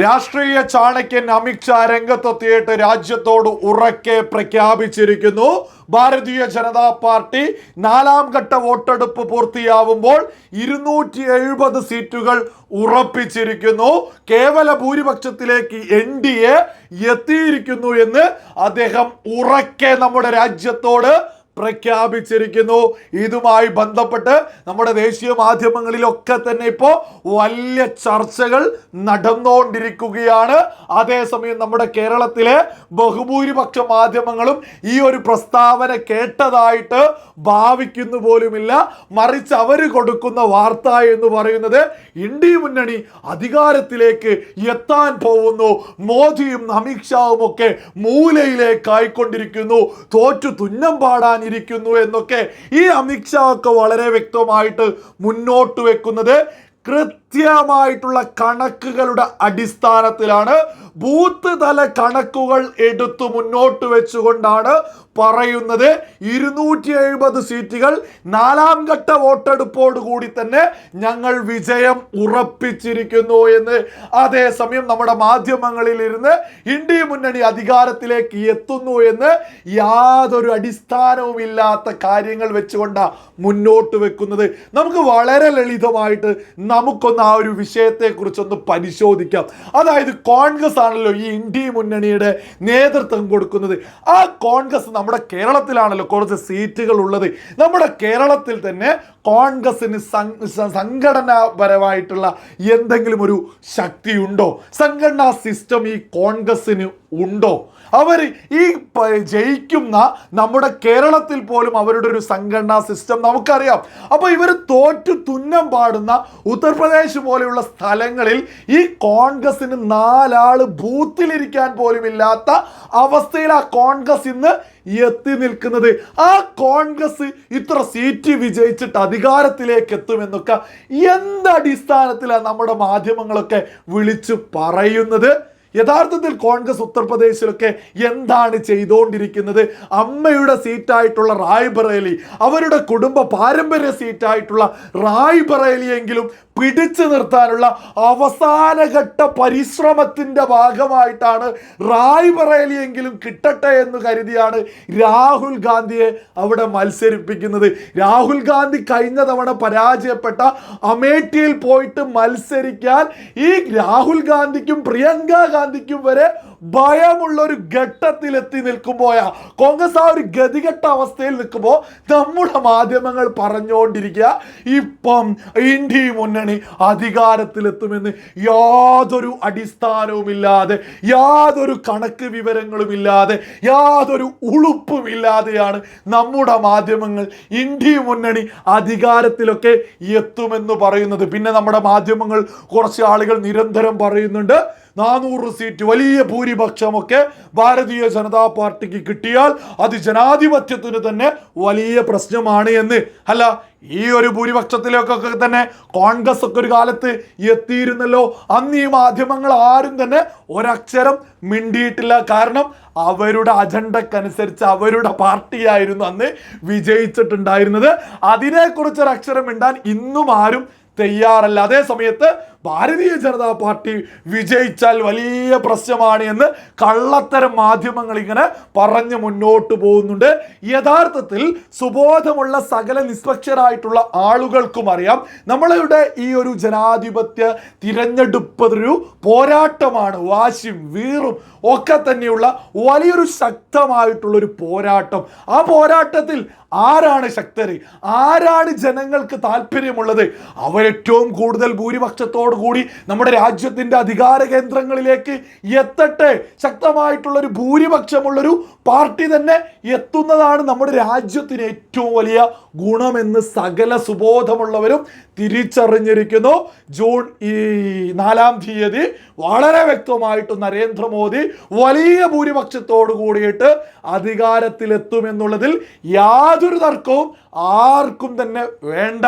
രാഷ്ട്രീയ ചാണക്യൻ അമിത്ഷാ രംഗത്തെത്തിയിട്ട് രാജ്യത്തോട് ഉറക്കെ പ്രഖ്യാപിച്ചിരിക്കുന്നു. ഭാരതീയ ജനതാ പാർട്ടി നാലാം ഘട്ട വോട്ടെടുപ്പ് പൂർത്തിയാവുമ്പോൾ ഇരുന്നൂറ്റി എഴുപത് സീറ്റുകൾ ഉറപ്പിച്ചിരിക്കുന്നു. കേവല ഭൂരിപക്ഷത്തിലേക്ക് എൻ ഡി എ എത്തിയിരിക്കുന്നു എന്ന് അദ്ദേഹം ഉറക്കെ നമ്മുടെ രാജ്യത്തോട് പ്രഖ്യാപിച്ചിരിക്കുന്നു. ഇതുമായി ബന്ധപ്പെട്ട് നമ്മുടെ ദേശീയ മാധ്യമങ്ങളിലൊക്കെ തന്നെ ഇപ്പോൾ വലിയ ചർച്ചകൾ നടന്നുകൊണ്ടിരിക്കുകയാണ് അതേസമയം നമ്മുടെ കേരളത്തിലെ ബഹുഭൂരിപക്ഷ മാധ്യമങ്ങളും ഈ ഒരു പ്രസ്താവന കേട്ടതായിട്ട് ഭാവിക്കുന്നു പോലുമില്ല. മറിച്ച് അവർ കൊടുക്കുന്ന വാർത്ത എന്ന് പറയുന്നത് ഇന്ത്യ മുന്നണി അധികാരത്തിലേക്ക് എത്താൻ പോകുന്നു. മോദിയും അമിത്ഷാവും ഒക്കെ മൂലയിലേക്കായിക്കൊണ്ടിരിക്കുന്നു. തോറ്റു തുന്നം പാടാനിരിക്കുന്നു എന്നൊക്കെ ഈ അമിത്ഷാ ഒക്കെ വളരെ വ്യക്തമായിട്ട് മുന്നോട്ട് വെക്കുന്നത് കൃത്യമായിട്ടുള്ള കണക്കുകളുടെ അടിസ്ഥാനത്തിലാണ് ബൂത്ത് തല കണക്കുകൾ എടുത്തു മുന്നോട്ട് വെച്ചുകൊണ്ടാണ് പറയുന്നത്. ഇരുന്നൂറ്റി എഴുപത് സീറ്റുകൾ നാലാം ഘട്ട വോട്ടെടുപ്പോട് കൂടി തന്നെ ഞങ്ങൾ വിജയം ഉറപ്പിച്ചിരിക്കുന്നു എന്ന്. അതേസമയം നമ്മുടെ മാധ്യമങ്ങളിൽ ഇരുന്ന് ഇന്ത്യ മുന്നണി അധികാരത്തിലേക്ക് എത്തുന്നു എന്ന് യാതൊരു അടിസ്ഥാനവും ഇല്ലാത്ത കാര്യങ്ങൾ വെച്ചുകൊണ്ടാണ് മുന്നോട്ട് വെക്കുന്നത്. നമുക്ക് വളരെ ലളിതമായിട്ട് നമുക്കൊന്ന് ആ ഒരു വിഷയത്തെ കുറിച്ചൊന്ന് പരിശോധിക്കാം. അതായത് കോൺഗ്രസ് ആണല്ലോ ഈ ഇന്ത്യ മുന്നണിയുടെ നേതൃത്വം കൊടുക്കുന്നത്. ആ കോൺഗ്രസ് നമ്മുടെ കേരളത്തിലാണല്ലോ കുറച്ച് സീറ്റുകൾ ഉള്ളത് നമ്മുടെ കേരളത്തിൽ തന്നെ കോൺഗ്രസിന് സംഘടനാപരമായിട്ടുള്ള എന്തെങ്കിലും ഒരു ശക്തിയുണ്ടോ? സംഘടനാ സിസ്റ്റം ഈ കോൺഗ്രസിന് ഉണ്ടോ? അവർ ഈ ജയിക്കുന്ന നമ്മുടെ കേരളത്തിൽ പോലും അവരുടെ ഒരു സംഘടനാ സിസ്റ്റം നമുക്കറിയാം. അപ്പോൾ ഇവർ തോറ്റു തുന്നം പാടുന്ന ഉത്തർപ്രദേശ് പോലെയുള്ള സ്ഥലങ്ങളിൽ ഈ കോൺഗ്രസിന് നാലാൾ ബൂത്തിലിരിക്കാൻ പോലും ഇല്ലാത്ത അവസ്ഥയിൽ ആ കോൺഗ്രസ് ഇന്ന് എത്തി നിൽക്കുന്നത്. ആ കോൺഗ്രസ് ഇത്ര സീറ്റ് വിജയിച്ചിട്ട് അധികാരത്തിലേക്ക് എത്തുമെന്നൊക്കെ എന്തടിസ്ഥാനത്തിലാണ് നമ്മുടെ മാധ്യമങ്ങളൊക്കെ വിളിച്ചു പറയുന്നത്? യഥാർത്ഥത്തിൽ കോൺഗ്രസ് ഉത്തർപ്രദേശിലൊക്കെ എന്താണ് ചെയ്തുകൊണ്ടിരിക്കുന്നത് അമ്മയുടെ സീറ്റായിട്ടുള്ള റായ്ബറേലി അവരുടെ കുടുംബ പാരമ്പര്യ സീറ്റായിട്ടുള്ള റായ്ബറേലിയെങ്കിലും പിടിച്ചു നിർത്താനുള്ള അവസാനഘട്ട പരിശ്രമത്തിന്റെ ഭാഗമായിട്ടാണ് റായ് പറയലിയെങ്കിലും കിട്ടട്ടെ എന്ന് കരുതിയാണ് രാഹുൽ ഗാന്ധിയെ അവിടെ മത്സരിപ്പിക്കുന്നത്. രാഹുൽ ഗാന്ധി കഴിഞ്ഞ തവണ പരാജയപ്പെട്ട അമേഠിയിൽ പോയിട്ട് മത്സരിക്കാൻ ഈ രാഹുൽ ഗാന്ധിക്കും പ്രിയങ്ക ഗാന്ധിക്കും വരെ ഭയമുള്ള ഒരു ഘട്ടത്തിലെത്തി നിൽക്കുമ്പോയാ. കോൺഗ്രസ് ആ ഒരു ഗതികെട്ട അവസ്ഥയിൽ നിൽക്കുമ്പോൾ നമ്മുടെ മാധ്യമങ്ങൾ പറഞ്ഞുകൊണ്ടിരിക്കുക ഇപ്പം ഇന്ത്യ മുന്നണി അധികാരത്തിലെത്തുമെന്ന് യാതൊരു അടിസ്ഥാനവുമില്ലാതെ യാതൊരു കണക്ക് വിവരങ്ങളുമില്ലാതെ യാതൊരു ഉളുപ്പുമില്ലാതെയാണ് നമ്മുടെ മാധ്യമങ്ങൾ ഇന്ത്യ മുന്നണി അധികാരത്തിലൊക്കെ എത്തുമെന്ന് പറയുന്നത്. പിന്നെ നമ്മുടെ മാധ്യമങ്ങൾ കുറച്ച് ആളുകൾ നിരന്തരം പറയുന്നുണ്ട് നാനൂറ് സീറ്റ് വലിയ ഭൂരിപക്ഷമൊക്കെ ഭാരതീയ ജനതാ പാർട്ടിക്ക് കിട്ടിയാൽ അത് ജനാധിപത്യത്തിന് തന്നെ വലിയ പ്രശ്നമാണ് എന്ന്. അല്ല ഈ ഒരു ഭൂരിപക്ഷത്തിലേക്കൊക്കെ തന്നെ കോൺഗ്രസ് ഒക്കെ ഒരു കാലത്ത് എത്തിയിരുന്നല്ലോ. അന്ന് ഈ മാധ്യമങ്ങൾ ആരും തന്നെ ഒരക്ഷരം മിണ്ടിയിട്ടില്ല. കാരണം അവരുടെ അജണ്ടക്കനുസരിച്ച് അവരുടെ പാർട്ടിയായിരുന്നു അന്ന് വിജയിച്ചിട്ടുണ്ടായിരുന്നത്. അതിനെക്കുറിച്ച് ഒരു അക്ഷരം മിണ്ടാൻ ഇന്നും ആരും തയ്യാറല്ല. അതേ സമയത്ത് ഭാരതീയ ജനതാ പാർട്ടി വിജയിച്ചാൽ വലിയ പ്രശ്നമാണ് എന്ന് കള്ളത്തരം മാധ്യമങ്ങൾ ഇങ്ങനെ പറഞ്ഞ് മുന്നോട്ട് പോകുന്നുണ്ട്. യഥാർത്ഥത്തിൽ സുബോധമുള്ള സകല നിഷ്പക്ഷരായിട്ടുള്ള ആളുകൾക്കും അറിയാം. നമ്മളുടെ ഈ ഒരു ജനാധിപത്യ തിരഞ്ഞെടുപ്പ് ഒരു പോരാട്ടമാണ്. വാശിയും വീറും ഒക്കെ തന്നെയുള്ള വലിയൊരു ശക്തമായിട്ടുള്ള ഒരു പോരാട്ടം. ആ പോരാട്ടത്തിൽ ആരാണ് ശക്തര്? ആരാണ് ജനങ്ങൾക്ക് താല്പര്യമുള്ളത്? അവരേറ്റവും കൂടുതൽ ഭൂരിപക്ഷത്തോടു കൂടി നമ്മുടെ രാജ്യത്തിന്റെ അധികാര കേന്ദ്രങ്ങളിലേക്ക് എത്തട്ടെ. ശക്തമായിട്ടുള്ളൊരു ഭൂരിപക്ഷമുള്ളൊരു പാർട്ടി തന്നെ എത്തുന്നതാണ് നമ്മുടെ രാജ്യത്തിന് ഏറ്റവും വലിയ ഗുണമെന്ന് സകല സുബോധമുള്ളവരും തിരിച്ചറിഞ്ഞിരിക്കുന്നു. ജൂൺ ഈ നാലാം തീയതി വളരെ വ്യക്തമായിട്ട് നരേന്ദ്രമോദി വലിയ ഭൂരിപക്ഷത്തോടു കൂടിയിട്ട് അധികാരത്തിലെത്തുമെന്നുള്ളതിൽ യാതൊരു തർക്കവും ആർക്കും തന്നെ വേണ്ട.